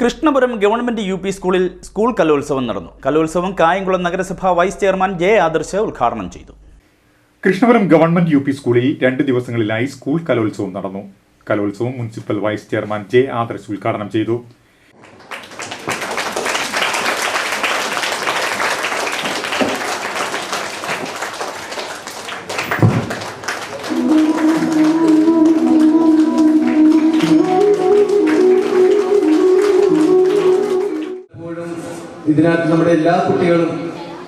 Krishnapuram government U P സ്കൂളിൽ school കലോത്സവം നടന്നു. കലോത്സവം കായംകുളം നഗരസഭ വൈസ് ചെയർമാൻ ജെ ആദർശ് ഉദ്ഘാടനം ചെയ്തു. കൃഷ്ണപുരം ഗവൺമെന്റ് യു പി സ്കൂളിൽ രണ്ട് ദിവസങ്ങളിലായി സ്കൂൾ കലോത്സവം നടന്നു. Kalolsavam municipal vice chairman J Adarsh ഉദ്ഘാടനം ചെയ്തു. ഇതിനകത്ത് നമ്മുടെ എല്ലാ കുട്ടികളും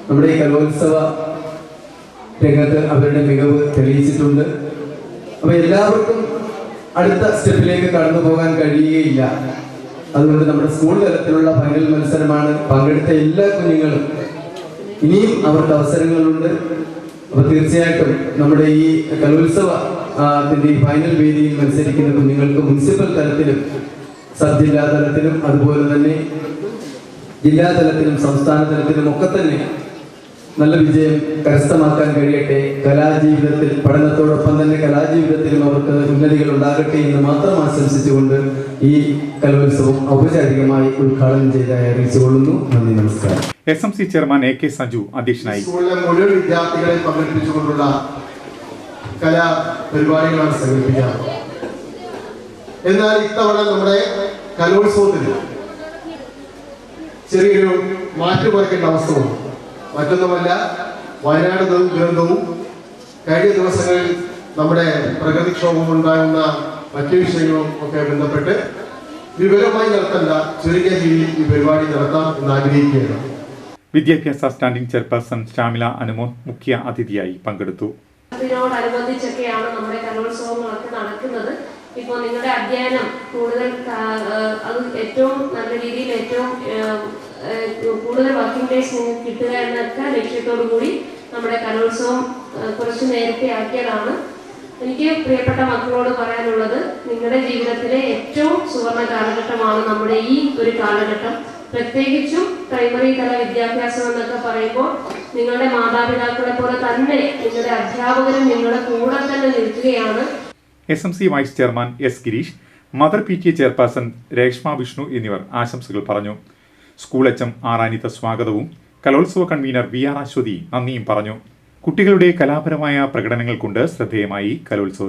നമ്മുടെ ഈ കലോത്സവ രംഗത്ത് അവരുടെ മികവ് തെളിയിച്ചിട്ടുണ്ട്. അപ്പൊ എല്ലാവർക്കും അടുത്ത സ്റ്റെപ്പിലേക്ക് കടന്നു പോകാൻ കഴിയുകയില്ല. അതുകൊണ്ട് നമ്മുടെ സ്കൂൾ തലത്തിലുള്ള ഫൈനൽ മത്സരമാണ് പങ്കെടുത്ത എല്ലാ കുഞ്ഞുങ്ങളും. ഇനിയും അവർക്ക് അവസരങ്ങളുണ്ട്. അപ്പൊ തീർച്ചയായിട്ടും നമ്മുടെ ഈ കലോത്സവ ഈ ഫൈനൽ വേദിയിൽ മത്സരിക്കുന്ന കുഞ്ഞുങ്ങൾക്ക് മുനിസിപ്പൽ തലത്തിലും സബ് ജില്ലാ തലത്തിലും അതുപോലെ തന്നെ ജില്ലാ തലത്തിലും സംസ്ഥാന തലത്തിലും ഒക്കെ തന്നെ നല്ല വിജയം കരസ്ഥമാക്കാൻ കഴിയട്ടെ. കലാജീവിതത്തിൽ പഠനത്തോടൊപ്പം തന്നെ കലാജീവിതത്തിലും അവർക്ക് ഉന്നതികൾ ഉണ്ടാകട്ടെ എന്ന് മാത്രം ആശംസിച്ചുകൊണ്ട് ഈ കലോത്സവം ഔപചാരികമായി ഉദ്ഘാടനം ചെയ്തായി അറിയിച്ചുകൊള്ളുന്നു നന്ദി നമസ്കാരം. S M C chairman A K Sanju അധ്യക്ഷനായി. സ്കൂളിലെ മുഴുവൻ വിദ്യാർത്ഥികളെ പങ്കെടുപ്പിച്ചുകൊണ്ടുള്ള കലാ പരിപാടികളാണ് സംഘടിപ്പിക്കുക എന്നാൽ ഇത്തവണ നമ്മുടെ കലോത്സവത്തിന് ചെറിയൊരു മാറ്റുപറക്കേണ്ട അവസ്ഥ വന്നു. മറ്റൊന്നുമല്ല വയനാട് ദുരന്തവും കഴിഞ്ഞ ദിവസങ്ങളിൽ നമ്മുടെ പ്രകൃതിക്ഷോഭം ഉണ്ടാകുന്ന മറ്റു വിഷയങ്ങളും ഒക്കെ ബന്ധപ്പെട്ട് വിവരമായി നടത്തേണ്ട ചുരുങ്ങിയ രീതിയിൽ ഈ പരിപാടി നടത്താം എന്ന് ആഗ്രഹിക്കുകയാണ്. വിദ്യാഭ്യാസ സ്റ്റാൻഡിംഗ് ചെയർപേഴ്സൺ ശ്യാമില അനുമോൻ മുഖ്യ അതിഥിയായി പങ്കെടുത്തു. ഇതിനോടനുബന്ധിച്ചൊക്കെയാണ് നമ്മുടെ കലോത്സവങ്ങളൊക്കെ നടക്കുന്നത്. ഇപ്പോൾ നിങ്ങളുടെ അധ്യയനം കൂടുതൽ അത് ഏറ്റവും നല്ല രീതിയിൽ കൂടുതൽ വർക്കിംഗ് ഡേയ്സ് നിങ്ങൾക്ക് കിട്ടുക എന്നൊക്കെ ലക്ഷ്യത്തോടു കൂടി നമ്മുടെ കലോത്സവം കുറച്ച് നേരത്തെ ആക്കിയതാണ്. എനിക്ക് പ്രിയപ്പെട്ട മക്കളോട് പറയാനുള്ളത് നിങ്ങളുടെ ജീവിതത്തിലെ ഏറ്റവും സുവർണ കാലഘട്ടമാണ് നമ്മുടെ ഈ ഒരു കാലഘട്ടം. പ്രത്യേകിച്ചും പ്രൈമറി തല വിദ്യാഭ്യാസം എന്നൊക്കെ പറയുമ്പോൾ നിങ്ങളുടെ മാതാപിതാക്കളെ പോലെ തന്നെ നിങ്ങളുടെ അധ്യാപകരും നിങ്ങളുടെ കൂടെ തന്നെ നിൽക്കുകയാണ്. S M C vice chairman S Girish mother P T A chairperson Reshma Vishnu എന്നിവർ ആശംസകൾ പറഞ്ഞു. സ്കൂൾ എച്ച് എം ആർ സ്വാഗതവും കലോത്സവ കൺവീനർ വി ആർ അശ്വതി നന്ദിയും പറഞ്ഞു. കുട്ടികളുടെ കലാപരമായ പ്രകടനങ്ങൾ കൊണ്ട് ശ്രദ്ധേയമായി കലോത്സവ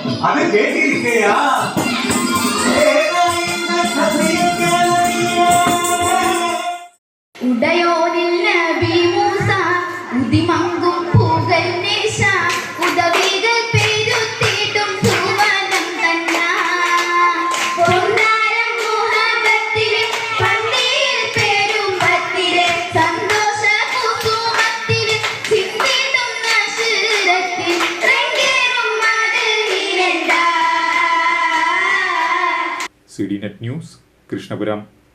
அது கேட்டிருக்கையா உடையோனில் நபி மூசா உதிமங்கும் C D net news Krishnapuram.